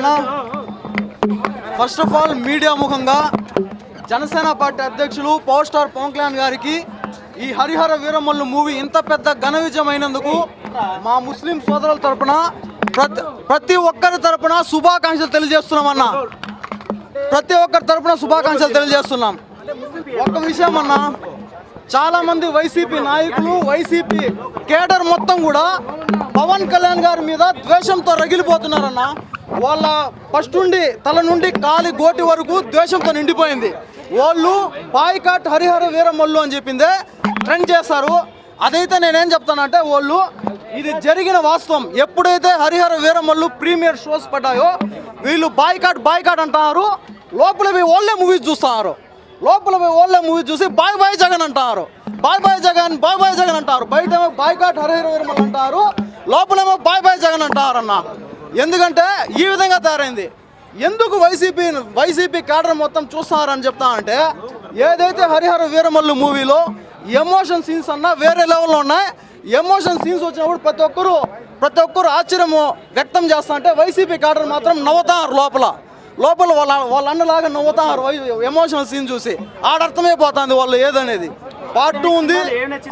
అలా first of all media ముఖంగా Janasena party అధ్యక్షులు పవర్ స్టార్ పవన్ కళ్యాణ్ గారికి ఈ హరిహర వీరమల్లు మూవీ ఇంత పెద్ద ఘన విజయం అయినందుకు మా ముస్లిం సోదరుల తరపున ప్రతి ప్రతి ఒక్కరి తరపున శుభాకాంక్షలు తెలియజేస్తున్నామన్నా. ప్రతి ఒక్కరి తరపున శుభాకాంక్షలు తెలియజేస్తున్నాం. ఒక విషయం అన్నా చాలా మంది వైసీపీ నాయకులు వైసీపీ కేడర్ మొత్తం కూడా పవన్ కళ్యాణ్ గారి మీద ద్వేషంతో రగిలిపోతున్నారన్నా వాళ్ళ ఫస్ట్ నుండి తల నుండి కాలి గోటి వరకు ద్వేషంతో నిండిపోయింది. వాళ్ళు బాయ్కాట్ హరిహర వీరమల్లు అని చెప్పిందే ట్రెండ్ చేస్తారు అదైతే నేనేం చెప్తానంటే వాళ్ళు ఇది జరిగిన వాస్తవం. ఎప్పుడైతే హరిహర వీరమల్లు ప్రీమియర్ షోస్ పడ్డాయో వీళ్ళు బాయ్కాట్ బాయ్కాట్ అంటున్నారు లోపల పోయి వాళ్ళే మూవీస్ చూస్తున్నారు లోపల పోయి వాళ్ళే మూవీ చూసి బాయ్ బాయ్ జగన్ అంటారు. Bye bye Jagan bye bye Jagan అంటారు. బయట బాయ్కాట్ హరిహర వీరమల్ అంటారు. లోపలేమో బాయ్ బాయ్ జగన్ అంటారన్న. ఎందుకంటే ఈ విధంగా తయారైంది. ఎందుకు వైసీపీ వైసీపీ క్యాడర్ మొత్తం చూస్తున్నారని చెప్తా అంటే ఏదైతే హరిహర వీరమల్లు మూవీలో ఎమోషన్ సీన్స్ అన్న వేరే లెవెల్లో ఉన్నాయి ఎమోషన్ సీన్స్ వచ్చినప్పుడు ప్రతి ఒక్కరు ప్రతి ఒక్కరు ఆశ్చర్యము వ్యక్తం చేస్తా అంటే వైసీపీ క్యాడర్ మాత్రం నవ్వుతారు లోపల. లోపల వాళ్ళ వాళ్ళ అన్నలాగా నవ్వుతారు ఎమోషనల్ సీన్ చూసి. ఆడర్థమైపోతుంది వాళ్ళు ఏదనేది. పార్ట్ టూ ఉంది.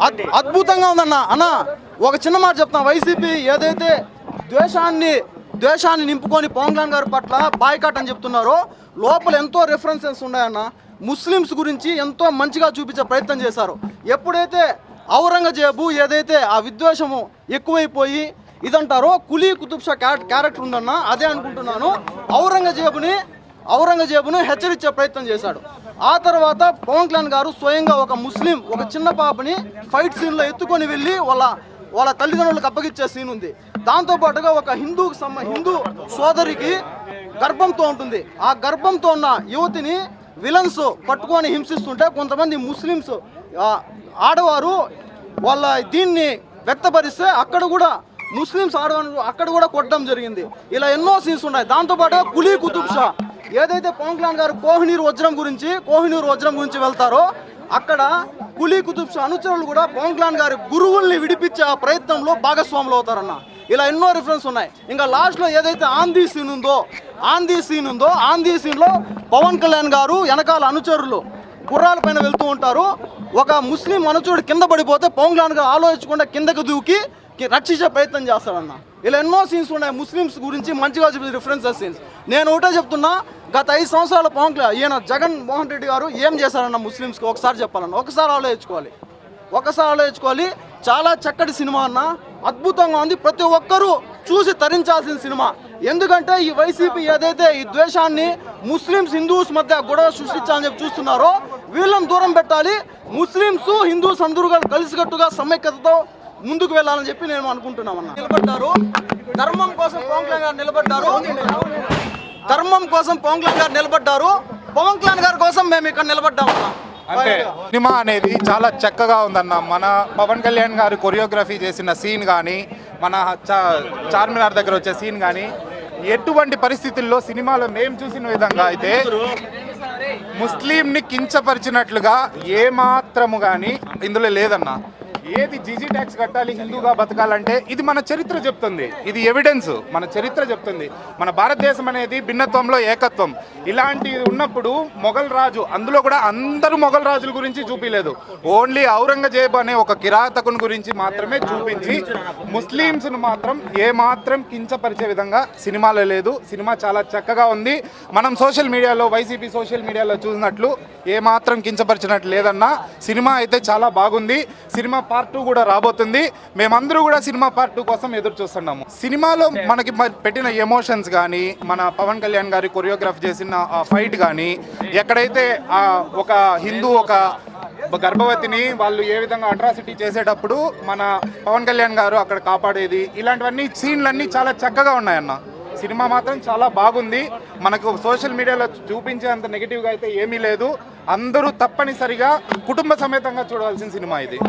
అద్- అద్భుతంగా ఉందన్న. అన్న ఒక చిన్న మాట చెప్తాను వైసీపీ ఏదైతే ద్వేషాన్ని ద్వేషాన్ని నింపుకొని పవన్ కళ్యాణ్ గారి పట్ల బాయ్కాట్ అని చెప్తున్నారో. లోపల ఎంతో రెఫరెన్సెస్ ఉన్నాయన్న. ముస్లిమ్స్ గురించి ఎంతో మంచిగా చూపించే ప్రయత్నం చేశారు. ఎప్పుడైతే ఔరంగజేబు ఏదైతే ఆ విద్వేషము ఎక్కువైపోయి ఇదంటారో కులీ కుతుబ్షా క్యారెక్టర్ ఉందన్న అదే అనుకుంటున్నాను. ఔరంగజేబుని ఔరంగజేబును హెచ్చరించే ప్రయత్నం చేశాడు. ఆ తర్వాత పవన్ కళ్యాణ్ గారు స్వయంగా ఒక ముస్లిం ఒక చిన్న పాపని ఫైట్ సీన్లో ఎత్తుకొని వెళ్ళి వాళ్ళ వాళ్ళ తల్లిదండ్రులకు అప్పగించే సీన్ ఉంది. దాంతో పాటుగా ఒక హిందూకి సమ హిందూ సోదరికి గర్భంతో ఉంటుంది. ఆ గర్భంతో ఉన్న యువతిని విలన్స్ పట్టుకొని హింసిస్తుంటే కొంతమంది ముస్లిమ్స్ ఆడవారు వాళ్ళ దీన్ని వ్యక్తపరిస్తే అక్కడ కూడా ముస్లిమ్స్ ఆడవారు అక్కడ కూడా కొట్టడం జరిగింది. ఇలా ఎన్నో సీన్స్ ఉన్నాయి. దాంతోపాటు కులీ కుతుబ్ షా ఏదైతే పవన్ కళ్యాణ్ గారు కోహినూర్ వజ్రం గురించి కోహినూర్ వజ్రం గురించి వెళ్తారో అక్కడ కులీ కుతుబ్ షా అనుచరులు కూడా పవన్ కళ్యాణ్ గారి గురువుల్ని విడిపించే ఆ ప్రయత్నంలో భాగస్వాములు అవుతారన్న. ఇలా ఎన్నో రిఫరెన్స్ ఉన్నాయి. ఇంకా లాస్ట్లో ఏదైతే ఆంధీ సీన్ ఉందో ఆంధీ సీన్ ఉందో ఆంధీ సీన్లో పవన్ కళ్యాణ్ గారు వెనకాల అనుచరులు గుర్రాల పైన వెళ్తూ ఉంటారు. ఒక ముస్లిం అనుచరుడు కింద పడిపోతే పవన్ కళ్యాణ్ గారు ఆలోచించకుండా కిందకు దూకి రక్షించే ప్రయత్నం చేస్తాడన్న. ఇలా ఎన్నో సీన్స్ ఉన్నాయి. ముస్లిమ్స్ గురించి మంచిగా చూపించే రిఫరెన్సెస్ సీన్స్ నేను ఒకటే చెప్తున్నా గత ఐదు సంవత్సరాల పవన్ ఈయన జగన్ మోహన్ రెడ్డి గారు ఏం చేశారన్న ముస్లిమ్స్కి ఒకసారి చెప్పాలన్న. ఒకసారి ఆలోచించుకోవాలి. ఒకసారి ఆలోచించుకోవాలి. చాలా చక్కటి సినిమా అన్న. అద్భుతంగా ఉంది. ప్రతి ఒక్కరూ చూసి తరించాల్సిన సినిమా. ఎందుకంటే ఈ వైసీపీ ఏదైతే ఈ ద్వేషాన్ని ముస్లిమ్స్ హిందూస్ మధ్య గొడవ సృష్టించాలని చెప్పి చూస్తున్నారో వీళ్ళని దూరం పెట్టాలి. ముస్లిమ్స్ హిందూస్ అందరూ కలిసికట్టుగా సమైక్యతతో ముందుకు వెళ్ళాలని చెప్పి నేను అనుకుంటున్నామన్న. నిలబడ్డారు. ధర్మం కోసం పవన్ కళ్యాణ్ గారు నిలబడ్డారు. ధర్మం కోసం పవన్ కళ్యాణ్ గారు నిలబడ్డారు. పవన్ కళ్యాణ్ గారి కోసం మేము ఇక్కడ నిలబడ్డామన్నా. అంటే సినిమా అనేది చాలా చక్కగా ఉందన్న మన పవన్ కళ్యాణ్ గారు కొరియోగ్రఫీ చేసిన సీన్ కానీ మన చార్మినార్ దగ్గర వచ్చే సీన్ కానీ ఎటువంటి పరిస్థితుల్లో సినిమాలో మేము చూసిన విధంగా అయితే ముస్లింని కించపరిచినట్లుగా ఏ మాత్రము కానీ ఇందులో లేదన్న. ఏది జీజీ ట్యాక్స్ కట్టాలి హిందూగా బతకాలంటే ఇది మన చరిత్ర చెప్తుంది. ఇది ఎవిడెన్స్ మన చరిత్ర చెప్తుంది. మన భారతదేశం అనేది భిన్నత్వంలో ఏకత్వం. ఇలాంటి ఉన్నప్పుడు మొఘల్ రాజు అందులో కూడా అందరూ మొఘల్ రాజుల గురించి చూపించలేదు ఓన్లీ ఔరంగజేబ్ అనే ఒక కిరాతకుని గురించి మాత్రమే చూపించి ముస్లిమ్స్ను మాత్రం ఏ మాత్రం కించపరిచే విధంగా సినిమాలో లేదు. సినిమా చాలా చక్కగా ఉంది. మనం సోషల్ మీడియాలో వైసీపీ సోషల్ మీడియాలో చూసినట్లు ఏ మాత్రం కించపరిచినట్లు లేదన్నా సినిమా అయితే చాలా బాగుంది. సినిమా పార్ట్ టూ కూడా రాబోతుంది. మేమందరూ కూడా సినిమా పార్ట్ టూ కోసం ఎదురు చూస్తున్నాము. సినిమాలో మనకి పెట్టిన ఎమోషన్స్ కానీ మన పవన్ కళ్యాణ్ గారి కొరియోగ్రాఫ్ చేసిన ఆ ఫైట్ కానీ ఎక్కడైతే ఆ ఒక హిందూ ఒక గర్భవతిని వాళ్ళు ఏ విధంగా అట్రాసిటీ చేసేటప్పుడు మన పవన్ కళ్యాణ్ గారు అక్కడ కాపాడేది ఇలాంటివన్నీ సీన్లన్నీ చాలా చక్కగా ఉన్నాయన్న. సినిమా మాత్రం చాలా బాగుంది. మనకు సోషల్ మీడియాలో చూపించేంత నెగిటివ్గా అయితే ఏమీ లేదు. అందరూ తప్పనిసరిగా కుటుంబ సమేతంగా చూడవలసిన సినిమా ఇది.